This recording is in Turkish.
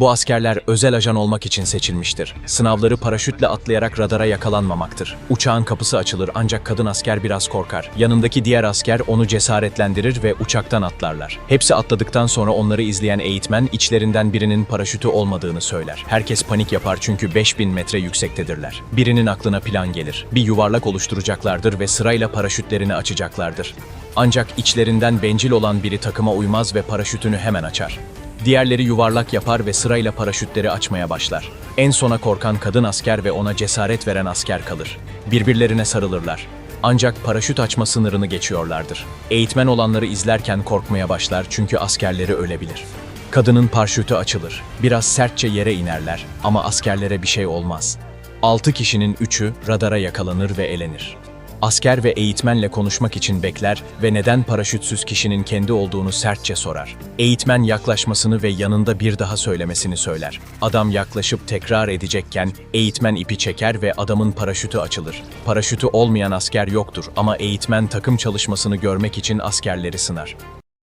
Bu askerler özel ajan olmak için seçilmiştir. Sınavları paraşütle atlayarak radara yakalanmamaktır. Uçağın kapısı açılır ancak kadın asker biraz korkar. Yanındaki diğer asker onu cesaretlendirir ve uçaktan atlarlar. Hepsi atladıktan sonra onları izleyen eğitmen içlerinden birinin paraşütü olmadığını söyler. Herkes panik yapar çünkü 5000 metre yüksektedirler. Birinin aklına plan gelir. Bir yuvarlak oluşturacaklardır ve sırayla paraşütlerini açacaklardır. Ancak içlerinden bencil olan biri takıma uymaz ve paraşütünü hemen açar. Diğerleri yuvarlak yapar ve sırayla paraşütleri açmaya başlar. En sona korkan kadın asker ve ona cesaret veren asker kalır. Birbirlerine sarılırlar. Ancak paraşüt açma sınırını geçiyorlardır. Eğitmen olanları izlerken korkmaya başlar çünkü askerleri ölebilir. Kadının paraşütü açılır. Biraz sertçe yere inerler ama askerlere bir şey olmaz. 6 kişinin 3'ü radara yakalanır ve elenir. Asker ve eğitmenle konuşmak için bekler ve neden paraşütsüz kişinin kendi olduğunu sertçe sorar. Eğitmen yaklaşmasını ve yanında bir daha söylemesini söyler. Adam yaklaşıp tekrar edecekken eğitmen ipi çeker ve adamın paraşütü açılır. Paraşütü olmayan asker yoktur ama eğitmen takım çalışmasını görmek için askerleri sınar.